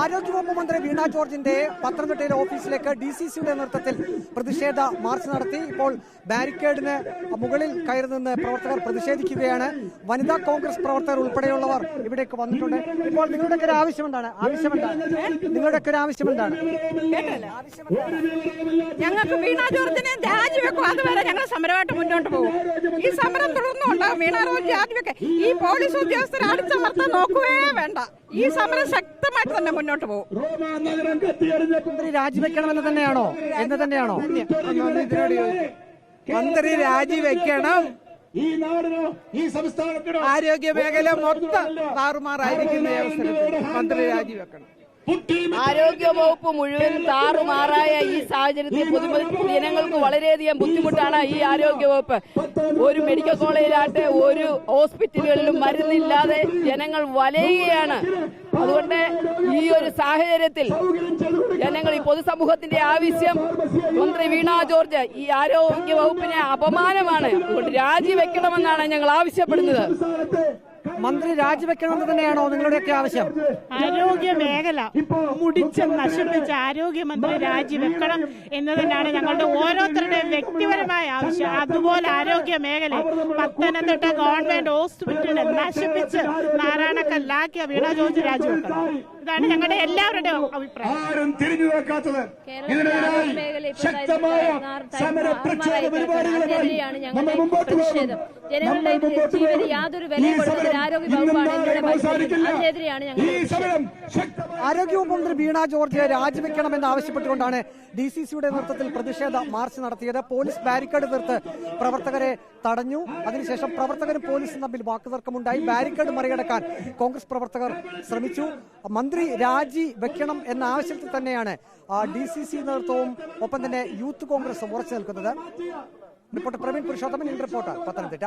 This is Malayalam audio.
ആരോഗ്യവകുപ്പ് മന്ത്രി വീണ ജോർജിന്റെ പത്തനംതിട്ടയിലെ ഓഫീസിലേക്ക് ഡി സി സിയുടെ നേതൃത്വത്തിൽ പ്രതിഷേധ മാർച്ച് നടത്തി. ഇപ്പോൾ ബാരിക്കേഡിന് മുകളിൽ കയറി നിന്ന് പ്രവർത്തകർ പ്രതിഷേധിക്കുകയാണ്. വനിതാ കോൺഗ്രസ് പ്രവർത്തകർ ഉൾപ്പെടെയുള്ളവർ ഇവിടേക്ക് വന്നിട്ടുണ്ട്. ഇപ്പോൾ നിങ്ങളുടെയൊക്കെ ഒരു ആവശ്യം എന്താണ്? ആവശ്യം എന്താണ്? നിങ്ങളുടെയൊക്കെ ഒരു ആവശ്യം എന്താണ്? ഞങ്ങൾക്ക് വീണ ജോർജിനെ രാജിവെക്കും. അതുവരെ ഞങ്ങൾ സമരമായിട്ട് മുന്നോട്ട് പോകും. ഈ സമരം തുടർന്നുണ്ടാകും വീണ ആദ്യമൊക്കെ ഈ പോലീസ് ഉദ്യോഗസ്ഥർ അടിച്ചമർത്താൻ നോക്കുകയേ വേണ്ട. ഈ സമരം ശക്തമായിട്ട് തന്നെ മുന്നോട്ട് പോകും. രാജിവെക്കണമെന്ന് തന്നെയാണോ? എന്ന് തന്നെയാണോ? ഇതിനോട് മന്ത്രി രാജിവെക്കണം. ഈ നാടിനോ ഈ സംസ്ഥാനത്തിനോ ആരോഗ്യ മേഖല മൊത്തം താറുമാറായിരിക്കുന്ന അവസരത്തിൽ മന്ത്രി രാജിവെക്കണം. ആരോഗ്യ വകുപ്പ് മുഴുവൻ താറുമാറായ ഈ സാഹചര്യത്തിൽ ജനങ്ങൾക്ക് വളരെയധികം ബുദ്ധിമുട്ടാണ് ഈ ആരോഗ്യ വകുപ്പ് ഒരു മെഡിക്കൽ കോളേജിലാട്ടെ ഒരു ഹോസ്പിറ്റലുകളിലും മരുന്നില്ലാതെ ജനങ്ങൾ വലയുകയാണ്. അതുകൊണ്ട് ഈ ഒരു സാഹചര്യത്തിൽ ജനങ്ങൾ ഈ പൊതുസമൂഹത്തിന്റെ ആവശ്യം മന്ത്രി വീണ ജോർജ് ഈ ആരോഗ്യ വകുപ്പിനെ അപമാനമാണ്. അതുകൊണ്ട് രാജിവെക്കണമെന്നാണ് ഞങ്ങൾ ആവശ്യപ്പെടുന്നത്. മന്ത്രി രാജിവെക്കണമെന്ന് തന്നെയാണോ നിങ്ങളുടെയൊക്കെ ആവശ്യം? ആരോഗ്യ മേഖല മുടിച്ച് നശിപ്പിച്ച ആരോഗ്യമന്ത്രി രാജിവെക്കണം എന്ന് തന്നെയാണ് ഞങ്ങളുടെ ഓരോരുത്തരുടെയും വ്യക്തിപരമായ ആവശ്യം. അതുപോലെ ആരോഗ്യ മേഖല പത്തനംതിട്ട ഗവൺമെന്റ് ഹോസ്പിറ്റലിൽ നശിപ്പിച്ച് നാരായണക്കല്ലാക്കിയ വീണ ജോർജ് രാജിവെക്കണം. ഇതാണ് ഞങ്ങളുടെ എല്ലാവരുടെയും അഭിപ്രായം. ആരും തിരിഞ്ഞു നോക്കാത്തത്. ഇതിനെതിരായി ശക്തമായ സമര പ്രക്ഷോഭ പരിപാടികളുമായി നമ്മൾ മുമ്പോട്ട് പോകും യാതൊരു വിലയും ആരോഗ്യ വകുപ്പാണ് അതിനെതിരെയാണ് ഞങ്ങൾ ആരോഗ്യവകുപ്പ് മന്ത്രി വീണ ജോർജ് രാജിവെക്കണമെന്ന് ആവശ്യപ്പെട്ടുകൊണ്ടാണ് ഡി സി സിയുടെ നേതൃത്വത്തിൽ പ്രതിഷേധ മാർച്ച് നടത്തിയത്. പോലീസ് ബാരിക്കേഡ് തീർത്ത് പ്രവർത്തകരെ തടഞ്ഞു. അതിനുശേഷം പ്രവർത്തകരും പോലീസും തമ്മിൽ വാക്കുതർക്കമുണ്ടായി. ബാരിക്കേഡ് മറികടക്കാൻ കോൺഗ്രസ് പ്രവർത്തകർ ശ്രമിച്ചു. മന്ത്രി രാജി വെക്കണം എന്ന ആവശ്യത്തിൽ തന്നെയാണ് ഡി സി സി നേതൃത്വവും ഒപ്പം തന്നെ യൂത്ത് കോൺഗ്രസും ഉറച്ചു നിൽക്കുന്നത്. Reporter Praveen Purushothaman in reporter Pathanamthitta.